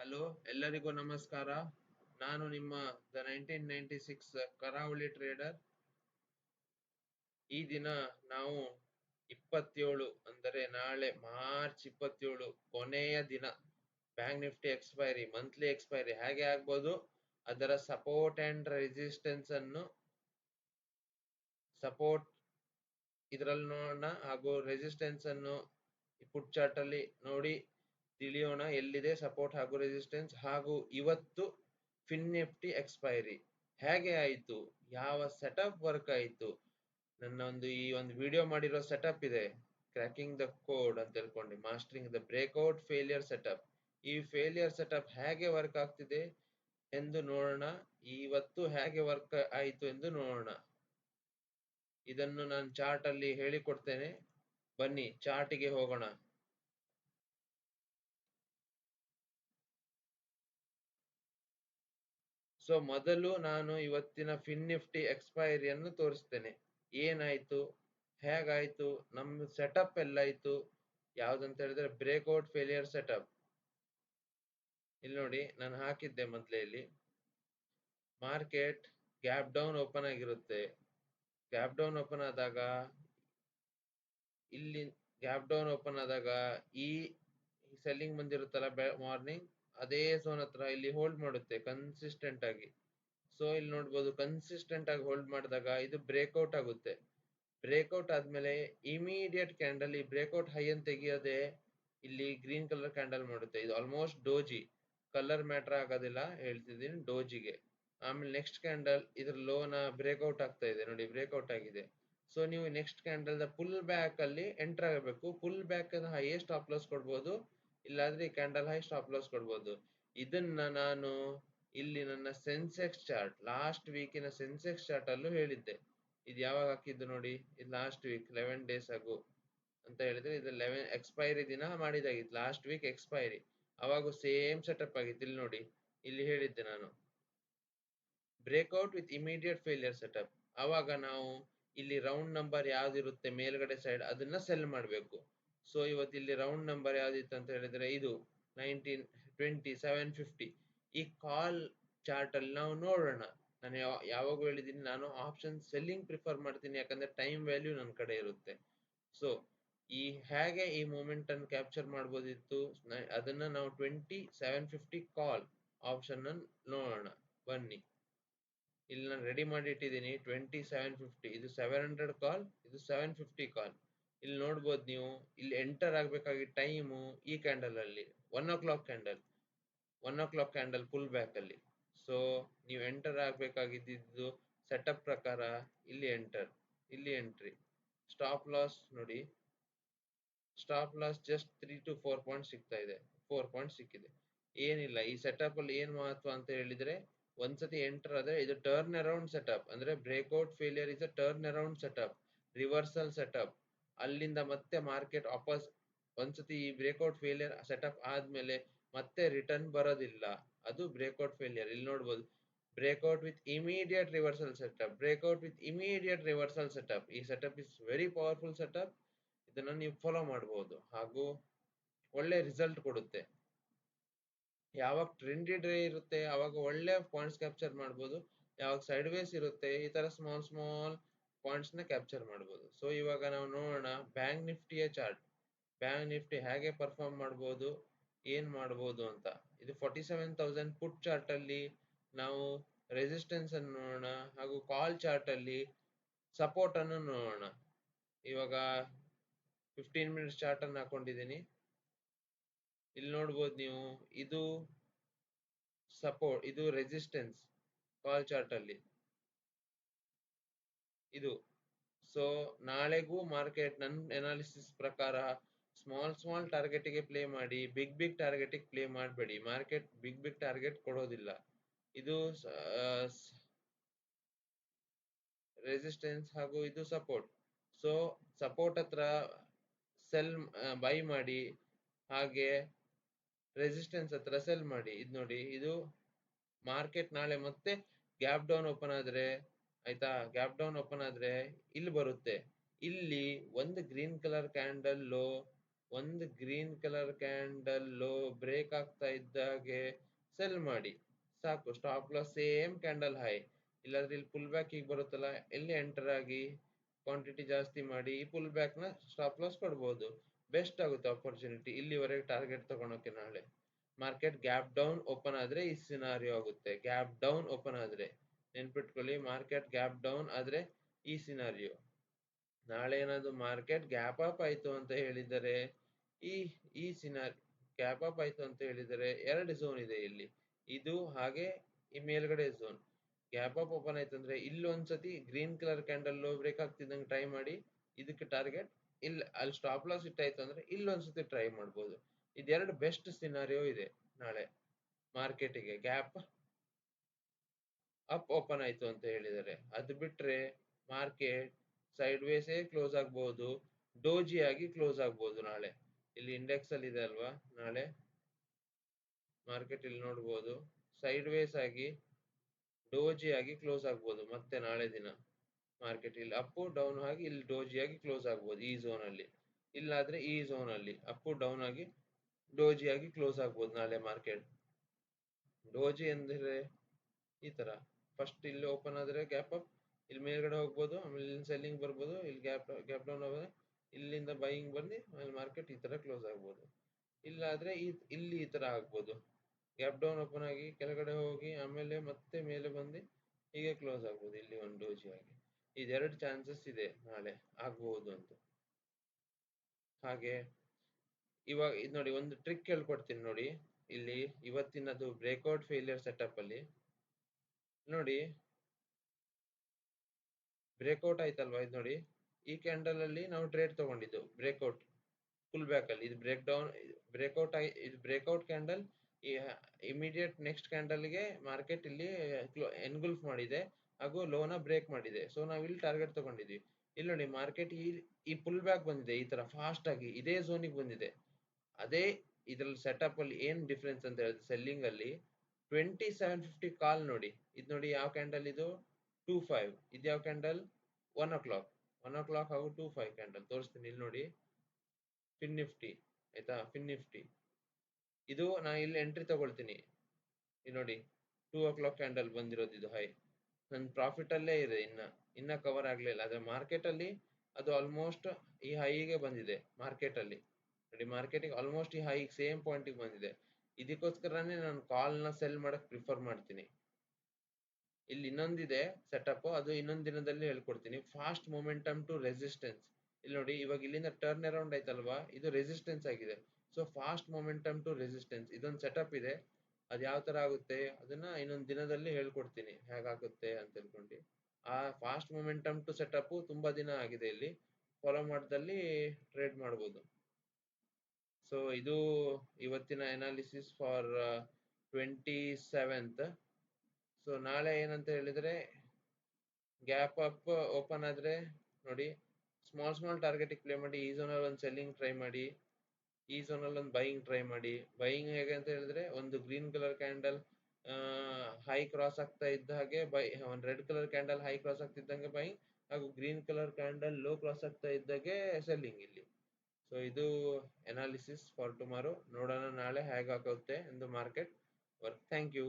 Hello, ಎಲ್ಲರಿಗೂ ನಮಸ್ಕಾರ. ನಾನು ನಿಮ್ಮ the nineteen ninety six Karavali trader. ಈ ದಿನ ನಾವು ಇಪ್ಪತ್ತೇಳು ಅಂದರೆ ನಾಳೆ ಮಾರ್ಚ್ ಇಪ್ಪತ್ತೇಳು ಕೊನೆಯ ದಿನ. Bank nifty expiry, monthly expiry ಹೇಗೆ ಆಗ್ಬೋದು? ಅದರ ಸಪೋರ್ಟ್ ಅಂಡ್ ರೆಸಿಸ್ಟೆನ್ಸ್ ಅನ್ನು ಸಪೋರ್ಟ್ ಇದರಲ್ಲಿ ನೋಡೋಣ. ಹಾಗೂ ರೆಸಿಸ್ಟೆನ್ಸ್ ಅನ್ನು ಪುಟ್ ಚಾರ್ಟ್ ಅಲ್ಲಿ ನೋಡಿ. ತಿಳಿಯೋಣ, ಎಲ್ಲಿದೆ ಸಪೋರ್ಟ್ ಹಾಗೂ ರೆಸಿಸ್ಟೆನ್ಸ್ ಹಾಗೂ ಇವತ್ತು ಫಿನ್ ನಿಫ್ಟಿ ಎಕ್ಸ್ಪೈರಿ ಹೇಗೆ ಆಯಿತು? ಯಾವ ಸೆಟಪ್ ವರ್ಕ್ ಆಯಿತು? ನನ್ನ ಒಂದು ಈ ಒಂದು ವಿಡಿಯೋ ಮಾಡಿರೋ ಸೆಟಪ್ ಇದೆ. ಕ್ರ್ಯಾಕಿಂಗ್ ದ ಕೋಡ್ ಅಂತ ಹೇಳ್ಕೊಂಡು mastering the breakout failure setup ಈ ಫೇಲಿಯರ್ ಸೆಟಪ್ ಹೇಗೆ ವರ್ಕ್ ಆಗ್ತಿದೆ ಎಂದು ನೋಡೋಣ. ಇವತ್ತು ಹೇಗೆ ವರ್ಕ್ ಆಯಿತು ಎಂದು ನೋಡೋಣ. ಇದನ್ನು ನಾನು ಚಾರ್ಟ್ ಅಲ್ಲಿ ಹೇಳಿಕೊಡ್ತೇನೆ. ಬನ್ನಿ ಚಾರ್ಟಿಗೆ ಹೋಗೋಣ. ಸೊ ಮೊದಲು ನಾನು ಇವತ್ತಿನ ಫಿನ್ ನಿಫ್ಟಿ ಎಕ್ಸ್ಪೈರಿಯನ್ನು ತೋರಿಸ್ತೇನೆ. ಏನಾಯ್ತು? ಹೇಗಾಯ್ತು? ನಮ್ಮ ಸೆಟಪ್ ಎಲ್ಲಾಯ್ತು? ಯಾವ್ದಂತ ಹೇಳಿದ್ರೆ ಬ್ರೇಕ್ಔಟ್ ಫೇಲಿಯರ್ ಸೆಟಪ್ ಇಲ್ಲಿ ನೋಡಿ, ನಾನು ಹಾಕಿದ್ದೆ ಮೊದಲೇ ಇಲ್ಲಿ. ಮಾರ್ಕೆಟ್ ಗ್ಯಾಪ್ ಡೌನ್ ಓಪನ್ ಆಗಿರುತ್ತೆ. ಗ್ಯಾಪ್ ಡೌನ್ ಓಪನ್ ಆದಾಗ ಇಲ್ಲಿ ಗ್ಯಾಪ್ ಡೌನ್ ಓಪನ್ ಆದಾಗ ಈ ಸೆಲ್ಲಿಂಗ್ ಬಂದಿರುತ್ತಲ್ಲ ಮಾರ್ನಿಂಗ್ ಅದೇ ಝೋನ್ ಹತ್ರ ಇಲ್ಲಿ ಹೋಲ್ಡ್ ಮಾಡುತ್ತೆ ಕನ್ಸಿಸ್ಟೆಂಟ್ ಆಗಿ. ಸೊ ಇಲ್ಲಿ ನೋಡ್ಬೋದು ಕನ್ಸಿಸ್ಟೆಂಟ್ ಆಗಿ ಹೋಲ್ಡ್ ಮಾಡಿದಾಗ ಇದು ಬ್ರೇಕ್ಔಟ್ ಆಗುತ್ತೆ. ಬ್ರೇಕ್ಔಟ್ ಆದ್ಮೇಲೆ ಇಮಿಡಿಯೇಟ್ ಕ್ಯಾಂಡಲ್ ಈ ಬ್ರೇಕ್ಔಟ್ ಹೈ ಅಂತ ತೆಗಿಯೋದೆ ಇಲ್ಲಿ ಗ್ರೀನ್ ಕಲರ್ ಕ್ಯಾಂಡಲ್ ಮಾಡುತ್ತೆ. ಇದು ಆಲ್ಮೋಸ್ಟ್ ಡೋಜಿ ಕಲರ್ ಮ್ಯಾಟರ್ ಆಗೋದಿಲ್ಲ, ಹೇಳ್ತಿದ್ದೀನಿ ಡೋಜಿಗೆ ಆಮೇಲೆ ನೆಕ್ಸ್ಟ್ ಕ್ಯಾಂಡಲ್ ಇದ್ರ ಲೋನ ಬ್ರೇಕ್ಔಟ್ ಆಗ್ತಾ ಇದೆ. ನೋಡಿ ಬ್ರೇಕ್ಔಟ್ ಆಗಿದೆ. ಸೊ ನೀವು next candle the pull back ಅಲ್ಲಿ ಎಂಟರ್ ಆಗಬೇಕು. Pull back highest stop loss ಕೊಡ್ಬೋದು. ಇಲ್ಲಾಂದ್ರೆ ಈ ಕ್ಯಾಂಡಲ್ ಹೈ ಸ್ಟಾಪ್ ಲಾಸ್ ಕೊಡ್ಬೋದು. ಇದನ್ನ ನಾನು ಇಲ್ಲಿ ನನ್ನ ಸೆನ್ಸೆಕ್ಸ್ ಚಾರ್ಟ್ ಲಾಸ್ಟ್ ವೀಕಿನ ಸೆನ್ಸೆಕ್ಸ್ ಚಾರ್ಟ್ ಅಲ್ಲೂ ಹೇಳಿದ್ದೆ. ಇದು ಯಾವಾಗ ಹಾಕಿದ್ದು ನೋಡಿ, ಇದು ಲಾಸ್ಟ್ ವೀಕ್ ಲೆವೆನ್ ಡೇಸ್ ಆಗು ಅಂತ ಹೇಳಿದ್ರೆ ಇದು ಲೆವೆನ್ ಎಕ್ಸ್ಪೈರಿ ದಿನ ಮಾಡಿದಾಗಿತ್ತು ಲಾಸ್ಟ್ ವೀಕ್ ಎಕ್ಸ್ಪೈರಿ ಅವಾಗ ಸೇಮ್ ಸೆಟಪ್ ಆಗಿತ್ತು. ಇಲ್ಲಿ ನೋಡಿ, ಇಲ್ಲಿ ಹೇಳಿದ್ದೆ ನಾನು. Breakout with immediate failure setup ಅವಾಗ ನಾವು ಇಲ್ಲಿ ರೌಂಡ್ ನಂಬರ್ ಯಾವ್ದಿರುತ್ತೆ ಮೇಲ್ಗಡೆ ಸೈಡ್ ಅದನ್ನ ಸೆಲ್ ಮಾಡಬೇಕು. ಸೊ ಇವತ್ತು ಇಲ್ಲಿ ರೌಂಡ್ ನಂಬರ್ ಯಾವ್ದಿತ್ತು ಅಂತ ಹೇಳಿದ್ರೆ ಇದು ನೈನ್ಟೀನ್ ಟ್ವೆಂಟಿ ಸೆವೆನ್ ಫಿಫ್ಟಿ ಈ ಕಾಲ್ ಚಾರ್ಟ್ ಅಲ್ಲಿ ನಾವು ನೋಡೋಣ. ನಾನು ಯಾವಾಗ ಹೇಳಿದ್ದೀನಿ, ನಾನು ಆಪ್ಷನ್ ಸೆಲ್ಲಿಂಗ್ ಪ್ರಿಫರ್ ಮಾಡ್ತೀನಿ, ಯಾಕಂದ್ರೆ ಟೈಮ್ ವ್ಯಾಲ್ಯೂ ನನ್ನ ಕಡೆ ಇರುತ್ತೆ. ಸೊ ಈ ಹೇಗೆ ಈ ಮೂಮೆಂಟ್ ಅನ್ನು ಕ್ಯಾಪ್ಚರ್ ಮಾಡ್ಬೋದಿತ್ತು? ಅದನ್ನ ನಾವು twenty seven fifty call option ನೋಡೋಣ. ಬನ್ನಿ. ಇಲ್ಲಿ ನಾನು ರೆಡಿ ಮಾಡಿ ಇಟ್ಟಿದ್ದೀನಿ. ಟ್ವೆಂಟಿ ಸೆವೆನ್ ಫಿಫ್ಟಿ ಇದು ಸೆವೆನ್ ಹಂಡ್ರೆಡ್ ಕಾಲ್ ಇದು ಸೆವೆನ್ ಫಿಫ್ಟಿ ಕಾಲ್ ಇಲ್ಲಿ ನೋಡ್ಬೋದು ನೀವು, ಇಲ್ಲಿ ಎಂಟರ್ ಆಗಬೇಕಾಗಿ ಟೈಮು ಈ ಕ್ಯಾಂಡಲ್ ಅಲ್ಲಿ one o'clock candle one o'clock candle pull back ಅಲ್ಲಿ. ಸೊ ನೀವು ಎಂಟರ್ ಆಗ್ಬೇಕಾಗಿದ್ದು ಸೆಟಪ್ ಪ್ರಕಾರ ಇಲ್ಲಿ ಎಂಟರ್ ಇಲ್ಲಿ ಎಂಟ್ರಿ ಸ್ಟಾಪ್ ಲಾಸ್ ನೋಡಿ stop loss just three to four point ಸಿಗ್ತಾ ಇದೆ ಫೋರ್ ಪಾಯಿಂಟ್ ಸಿಕ್ಕಿದೆ. ಏನಿಲ್ಲ, ಈ ಸೆಟಪ್ ಅಲ್ಲಿ ಏನ್ ಮಹತ್ವ ಅಂತ ಹೇಳಿದ್ರೆ, ಒಂದ್ಸತಿ ಎಂಟರ್ ಆದ್ರೆ ಇದು ಟರ್ನ್ ಅರೌಂಡ್ ಸೆಟಪ್ ಅಂದ್ರೆ breakout failure is a turn around setup reversal setup ಅಲ್ಲಿಂದ ಮತ್ತೆ ಮಾರ್ಕೆಟ್ ವಾಪಸ್, ಒಂದ್ಸತಿ ಈ ಬ್ರೇಕ್ಔಟ್ ಫೇಲಿಯರ್ ಸೆಟಪ್ ಆದ್ಮೇಲೆ ಮತ್ತೆ ರಿಟರ್ನ್ ಬರೋದಿಲ್ಲ. ಅದು ಬ್ರೇಕ್ಔಟ್ ಫೇಲಿಯರ್ ಇಲ್ಲಿ ನೋಡ್ಬೋದು, breakout with immediate reversal setup breakout with immediate reversal setup ಈ setup is very powerful setup ಇದನ್ನ ನೀವು ಫಾಲೋ ಮಾಡಬಹುದು ಹಾಗೂ ಒಳ್ಳೆ ರಿಸಲ್ಟ್ ಕೊಡುತ್ತೆ. ಯಾವಾಗ ಟ್ರೆಂಡಿ ಡ್ರೇ ಇರುತ್ತೆ, ಅವಾಗ ಒಳ್ಳೆ ಪಾಯಿಂಟ್ಸ್ ಕ್ಯಾಪ್ಚರ್ ಮಾಡ್ಬೋದು. ಯಾವಾಗ ಸೈಡ್ ವೇಸ್ ಇರುತ್ತೆ, ಈ ತರ ಸ್ಮಾಲ್ ಸ್ಮಾಲ್ ಪಾಯಿಂಟ್ಸ್ನ ಕ್ಯಾಪ್ಚರ್ ಮಾಡಬಹುದು ಸೊ ಇವಾಗ ನಾವು ನೋಡೋಣ ಬ್ಯಾಂಕ್ ನಿಫ್ಟಿಯ ಚಾರ್ಟ್ ಬ್ಯಾಂಕ್ ನಿಫ್ಟಿ ಹೇಗೆ ಪರ್ಫಾರ್ಮ್ ಮಾಡಬಹುದು ಏನ್ ಮಾಡಬಹುದು ಅಂತ. ಇದು forty seven thousand put chart ಅಲ್ಲಿ ನಾವು ರೆಸಿಸ್ಟೆನ್ಸ್ ಅನ್ನು ನೋಡೋಣ ಹಾಗೂ ಕಾಲ್ ಚಾರ್ಟ್ ಅಲ್ಲಿ ಸಪೋರ್ಟ್ ಅನ್ನು ನೋಡೋಣ. ಇವಾಗ ಫಿಫ್ಟೀನ್ ಮಿನಿಟ್ಸ್ ಚಾರ್ಟ್ ಅನ್ನು ಹಾಕೊಂಡಿದ್ದೀನಿ. ಇಲ್ಲಿ ನೋಡ್ಬೋದು ನೀವು, ಇದು ಸಪೋರ್ಟ್ ಇದು ರೆಸಿಸ್ಟೆನ್ಸ್ ಕಾಲ್ ಚಾರ್ಟ್ ಅಲ್ಲಿ. ಇದು. ಸೊ ನಾಳೆಗೂ ಮಾರ್ಕೆಟ್ ನನ್ನ ಎನಾಲಿಸಿಸ್ ಪ್ರಕಾರ ಸ್ಮಾಲ್ ಸ್ಮಾಲ್ ಟಾರ್ಗೆಟ್ಗೆ ಪ್ಲೇ ಮಾಡಿ ಬಿಗ್ ಬಿಗ್ ಟಾರ್ಗೆಟ್ಗೆ ಪ್ಲೇ ಮಾಡಬೇಡಿ. ಮಾರ್ಕೆಟ್ ಬಿಗ್ ಬಿಗ್ ಟಾರ್ಗೆಟ್ ಕೊಡೋದಿಲ್ಲ. ಇದು ರೆಸಿಸ್ಟೆನ್ಸ್ ಹಾಗೂ ಇದು ಸಪೋರ್ಟ್ ಸೊ ಸಪೋರ್ಟ್ ಹತ್ರ ಸೆಲ್ ಬೈ ಮಾಡಿ, ಹಾಗೆ ರೆಸಿಸ್ಟೆನ್ಸ್ ಹತ್ರ ಸೆಲ್ ಮಾಡಿ. ಇದು ನೋಡಿ, ಇದು ಮಾರ್ಕೆಟ್ ನಾಳೆ ಮತ್ತೆ ಗ್ಯಾಪ್ ಡೌನ್ ಓಪನ್ ಆದ್ರೆ ಆಯ್ತಾ? ಗ್ಯಾಪ್ ಡೌನ್ ಓಪನ್ ಆದ್ರೆ ಇಲ್ಲಿ ಬರುತ್ತೆ. ಇಲ್ಲಿ ಒಂದು ಗ್ರೀನ್ ಕಲರ್ ಕ್ಯಾಂಡಲ್ ಒಂದು green colour candle low break ಆಗ್ತಾ ಇದ್ದಾಗೆ ಸೆಲ್ ಮಾಡಿ. ಸಾಕು stop loss same candle high ಇಲ್ಲಾದ್ರೆ ಇಲ್ಲಿ ಪುಲ್ ಬ್ಯಾಕ್ ಈಗ ಬರುತ್ತಲ್ಲ ಇಲ್ಲಿ ಎಂಟರ್ ಆಗಿ ಕ್ವಾಂಟಿಟಿ ಜಾಸ್ತಿ ಮಾಡಿ ಈ ಪುಲ್ ಬ್ಯಾಕ್ನ ಸ್ಟಾಪ್ ಲಾಸ್ ಕೊಡ್ಬೋದು. ಬೆಸ್ಟ್ ಆಗುತ್ತೆ ಆಪರ್ಚುನಿಟಿ ಇಲ್ಲಿವರೆಗೆ ಟಾರ್ಗೆಟ್ ತಗೊಳಕ್ಕೆ ನಾಳೆ. ಮಾರ್ಕೆಟ್ ಗ್ಯಾಪ್ ಡೌನ್ ಓಪನ್ ಆದ್ರೆ ಈ ಸಿನಾರಿಯೋ ಆಗುತ್ತೆ. ಗ್ಯಾಪ್ ಡೌನ್ ಓಪನ್ ಆದ್ರೆ. ನೆನ್ಪಿಟ್ಕೊಳ್ಳಿ ಮಾರ್ಕೆಟ್ ಗ್ಯಾಪ್ ಡೌನ್ ಆದ್ರೆ ಈ ಸಿನಾರಿಯೋ ನಾಳೆ ಏನಾದ್ರು ಮಾರ್ಕೆಟ್ ಗ್ಯಾಪ್ ಅಪ್ ಆಯ್ತು ಅಂತ ಹೇಳಿದರೆ, ಈ ಈ ಸಿನಾರಿ ಗ್ಯಾಪ್ ಅಪ್ ಆಯ್ತು ಅಂತ ಹೇಳಿದರೆ ಎರಡು ಝೋನ್ ಇದೆ ಇಲ್ಲಿ. ಇದು ಹಾಗೆ ಈ ಮೇಲ್ಗಡೆ ಝೋನ್ ಗ್ಯಾಪ್ ಅಪ್ ಓಪನ್ ಆಯ್ತು ಅಂದ್ರೆ ಇಲ್ಲಿ ಒಂದ್ಸತಿ green colour candle low break ಆಗ್ತಿದ್ದಂಗೆ try ಮಾಡಿ, ಇದಕ್ಕೆ ಟಾರ್ಗೆಟ್ ಇಲ್ಲಿ, ಅಲ್ಲಿ ಸ್ಟಾಪ್ ಲಾಸ್ ಇಟ್ಟಾಯ್ತು ಅಂದ್ರೆ ಇಲ್ಲಿ ಒಂದ್ಸತಿ ಟ್ರೈ ಮಾಡ್ಬೋದು. ಇದೆರಡು ಬೆಸ್ಟ್ ಸಿನಾರಿಯೋ ಇದೆ ನಾಳೆ ಮಾರ್ಕೆಟಿಗೆ ಗ್ಯಾಪ್ ಅಪ್ ಓಪನ್ ಆಯ್ತು ಅಂತ ಹೇಳಿದರೆ ಅದು ಬಿಟ್ರೆ ಮಾರ್ಕೆಟ್ ಸೈಡ್ ವೇಸೇ ಕ್ಲೋಸ್ ಆಗ್ಬೋದು ಆಗಿ ಕ್ಲೋಸ್ ಆಗ್ಬೋದು ನಾಳೆ. ಇಲ್ಲಿ ಇಂಡೆಕ್ಸ್ ಅಲ್ಲಿ ಇದೆ ಅಲ್ವಾ? ನಾಳೆ ಮಾರ್ಕೆಟ್ ಇಲ್ಲಿ ನೋಡ್ಬೋದು ಸೈಡ್ ವೇಸ್ ಆಗಿ ಡೋಜಿ ಆಗಿ ಕ್ಲೋಸ್ ಆಗ್ಬೋದು ಮತ್ತೆ ನಾಳೆ ದಿನ ಮಾರ್ಕೆಟ್ ಇಲ್ಲಿ ಅಪ್ ಡೌನ್ ಆಗಿ ಇಲ್ಲಿ ಡೋಜಿ ಆಗಿ ಕ್ಲೋಸ್ ಆಗ್ಬೋದು ಈ ಝೋನ್ ಅಲ್ಲಿ. ಇಲ್ಲಾದ್ರೆ ಈ ಝೋನ್ ಅಲ್ಲಿ. ಅಪ್ ಡೌನ್ ಆಗಿ ಡೋಜಿ ಆಗಿ ಕ್ಲೋಸ್ ಆಗ್ಬೋದು ನಾಳೆ ಮಾರ್ಕೆಟ್. ಡೋಜಿ ಎಂದರೆ ಈ ತರ. ಫಸ್ಟ್ ಇಲ್ಲಿ ಓಪನ್ ಆದ್ರೆ ಗ್ಯಾಪ್ ಅಪ್ ಇಲ್ಲಿ ಮೇಲ್ಗಡೆ ಹೋಗ್ಬೋದು, ಆಮೇಲೆ ಇಲ್ಲಿ ಸೆಲ್ಲಿಂಗ್ ಬರ್ಬೋದು, ಇಲ್ಲಿ ಗ್ಯಾಪ್ ಗ್ಯಾಪ್ ಡೌನ್ ಆಗೋದು. ಇಲ್ಲಿಂದ ಬೈಯಿಂಗ್ ಬಂದು, ಆಮೇಲೆ ಮಾರ್ಕೆಟ್ ಈ ತರ ಕ್ಲೋಸ್ ಆಗ್ಬೋದು. ಇಲ್ಲಾದ್ರೆ ಇಲ್ಲಿ ಈ ತರ ಆಗ್ಬೋದು. ಗ್ಯಾಪ್ ಡೌನ್ ಓಪನ್ ಆಗಿ ಕೆಳಗಡೆ ಹೋಗಿ, ಆಮೇಲೆ ಮತ್ತೆ ಮೇಲೆ ಬಂದು ಹೀಗೆ ಕ್ಲೋಸ್ ಆಗ್ಬೋದು, ಇಲ್ಲಿ ಒಂದು ಡೋಜಿ ಆಗಿ ಇದೆರಡು ಚಾನ್ಸಸ್ ಇದೆ ನಾಳೆ ಆಗ್ಬಹುದು ಅಂತ. ಹಾಗೆ, ಇವಾಗ, ಇದು ನೋಡಿ, ಒಂದು ಟ್ರಿಕ್ ಹೇಳ್ಕೊಡ್ತೀನಿ ನೋಡಿ. ಇಲ್ಲಿ ಇವತ್ತಿನದು ಬ್ರೇಕ್ಔಟ್ ಫೇಲಿಯರ್ ಸೆಟಪ್ ಅಲ್ಲಿ ನೋಡಿ. ಬ್ರೇಕ್ಔಟ್ ಆಯ್ತಲ್ವಾ ಇದು ನೋಡಿ. ಈ ಕ್ಯಾಂಡಲ್ ಅಲ್ಲಿ ನಾವು ಟ್ರೇಡ್ ತಗೊಂಡಿದ್ದು ಬ್ರೇಕ್ಔಟ್. ಫುಲ್ ಬ್ಯಾಕ್ ಅಲ್ಲಿ. ಇದು ಬ್ರೇಕ್ ಡೌನ್ ಬ್ರೇಕ್ಔಟ್ ಇದು ಬ್ರೇಕ್ಔಟ್ ಕ್ಯಾಂಡಲ್. ಇಮಿಡಿಯೇಟ್ ನೆಕ್ಸ್ಟ್ ಕ್ಯಾಂಡಲ್ಗೆ ಮಾರ್ಕೆಟ್ ಇಲ್ಲಿ ಎನ್ಗುಲ್ಫ್ ಮಾಡಿದೆ. ಹಾಗೂ ಲೋನ ಬ್ರೇಕ್ ಮಾಡಿದೆ. ಸೊ ನಾವು ಇಲ್ಲಿ ಟಾರ್ಗೆಟ್ ತಗೊಂಡಿದ್ವಿ. ಇಲ್ಲಿ ನೋಡಿ ಮಾರ್ಕೆಟ್ ಈ ಈ ಪುಲ್ ಬ್ಯಾಕ್ ಬಂದಿದೆ. ಈ ತರ ಫಾಸ್ಟ್ ಆಗಿ, ಇದೇ ಝೋನಿಗೆ ಬಂದಿದೆ. ಅದೇ ಇದ್ರಲ್ಲಿ ಸೆಟಪ್ ಅಲ್ಲಿ ಏನ್ ಡಿಫ್ರೆನ್ಸ್ ಅಂತ ಹೇಳಿದ್ರೆ ಸೆಲ್ಲಿಂಗ್ ಅಲ್ಲಿ ಟ್ವೆಂಟಿ ಸೆವೆನ್ ಫಿಫ್ಟಿ ಕಾಲ್ ನೋಡಿ. ಇದು ನೋಡಿ ಯಾವ ಕ್ಯಾಂಡಲ್ ಇದು? ಟೂ ಫೈವ್ ಇದು ಯಾವ candle one o'clock one o'clock ಹಾಗೂ ಟೂ ಫೈವ್ ಕ್ಯಾಂಡಲ್ ತೋರಿಸ್ತೀನಿ ಇಲ್ಲಿ ನೋಡಿ. ಫಿನ್ ನಿಫ್ಟಿ ಆಯ್ತಾ? ಫಿನ್ ನಿಫ್ಟಿ ಇದು ನಾ ಇಲ್ಲಿ ಎಂಟ್ರಿ ತಗೊಳ್ತೀನಿ. ಇದು ನೋಡಿ. ಟೂ ಓ ಕ್ಲಾಕ್ ಕ್ಯಾಂಡಲ್ ಬಂದಿರೋದು ಇದು ಹೈ ನನ್ನ ಪ್ರಾಫಿಟ್ ಅಲ್ಲೇ ಇದೆ. ಇನ್ನ ಇನ್ನ ಕವರ್ ಆಗ್ಲಿಲ್ಲ. ಆದ್ರೆ ಮಾರ್ಕೆಟ್ ಅಲ್ಲಿ ಅದು ಆಲ್ಮೋಸ್ಟ್ ಈ ಹೈಗೆ ಬಂದಿದೆ. ಮಾರ್ಕೆಟ್ ಅಲ್ಲಿ. ನೋಡಿ ಮಾರ್ಕೆಟಿಗೆ ಆಲ್ಮೋಸ್ಟ್ ಈ ಹೈ ಸೇಮ್ ಪಾಯಿಂಟಿಗೆ ಬಂದಿದೆ. ಇದಕ್ಕೋಸ್ಕರನೇ ನಾನು ಕಾಲ್ನ ಸೆಲ್ ಮಾಡಕ್ ಪ್ರಿಫರ್ ಮಾಡ್ತೀನಿ. ಇಲ್ಲಿ ಇನ್ನೊಂದಿದೆ ಸೆಟಪ್ ಅದು ಇನ್ನೊಂದ್ ದಿನದಲ್ಲಿ ಹೇಳ್ಕೊಡ್ತೀನಿ. ಫಾಸ್ಟ್ ಮೊಮೆಂಟಮ್ ಟು ರೆಸಿಸ್ಟೆನ್ಸ್ ಇಲ್ಲಿ ನೋಡಿ, ಇವಾಗ ಇಲ್ಲಿಂದ ಟರ್ನ್ ಅರೌಂಡ್ ಆಯ್ತಲ್ವಾ? ಇದು ರೆಸಿಸ್ಟೆನ್ಸ್ ಆಗಿದೆ. So fast momentum to resistance ಇದೊಂದು ಸೆಟಪ್ ಇದೆ. ಅದು ಯಾವ ತರ ಆಗುತ್ತೆ? ಅದನ್ನ ಇನ್ನೊಂದು ದಿನದಲ್ಲಿ ಹೇಳ್ಕೊಡ್ತೀನಿ. ಹೇಗಾಗುತ್ತೆ ಅಂತ ಹೇಳ್ಕೊಂಡು. ಆ ಫಾಸ್ಟ್ ಮೊಮೆಂಟಮ್ ಟು ಸೆಟಪ್ ತುಂಬಾ ದಿನ ಆಗಿದೆ ಇಲ್ಲಿ. ಫಾಲೋ ಮಾಡ್ದಲ್ಲಿ ಟ್ರೇಡ್ ಮಾಡ್ಬೋದು. ಸೊ ಇದು ಇವತ್ತಿನ analysis for twenty seventh so ನಾಳೆ ಏನಂತ ಹೇಳಿದ್ರೆ ಗ್ಯಾಪ್ ಅಪ್ ಓಪನ್ ಆದ್ರೆ ನೋಡಿ ಸ್ಮಾಲ್ ಸ್ಮಾಲ್ ಟಾರ್ಗೆಟ್ ಪ್ಲೇ ಮಾಡಿ, ಈ ಝೋನಲ್ಲಿ ಒಂದು ಸೆಲ್ಲಿಂಗ್ ಟ್ರೈ ಮಾಡಿ, ಈ ಝೋನಲ್ಲಿ ಒಂದು ಬೈಯಿಂಗ್ ಟ್ರೈ ಮಾಡಿ. ಬೈಯಿಂಗ್ ಹೇಗೆ ಅಂತ ಹೇಳಿದ್ರೆ, ಒಂದು green colour candle high cross ಆಗ್ತಾ ಇದ್ದ ಹಾಗೆ ಬೈ, ಒಂದು red colour candle high cross ಆಗ್ತಿದ್ದಂಗೆ buying ಹಾಗೂ green colour candle low cross ಆಗ್ತಾ ಇದ್ದಾಗೆ ಸೆಲ್ಲಿಂಗ್ ಇಲ್ಲಿ. ಸೊ ಇದು ಎನಾಲಿಸಿಸ್ ಫಾರ್ ಟುಮಾರೋ ನೋಡೋಣ ನಾಳೆ ಹೇಗಾಗುತ್ತೆ ಎಂದು ಮಾರ್ಕೆಟ್ ವರ್ಕ್ ಥ್ಯಾಂಕ್ ಯು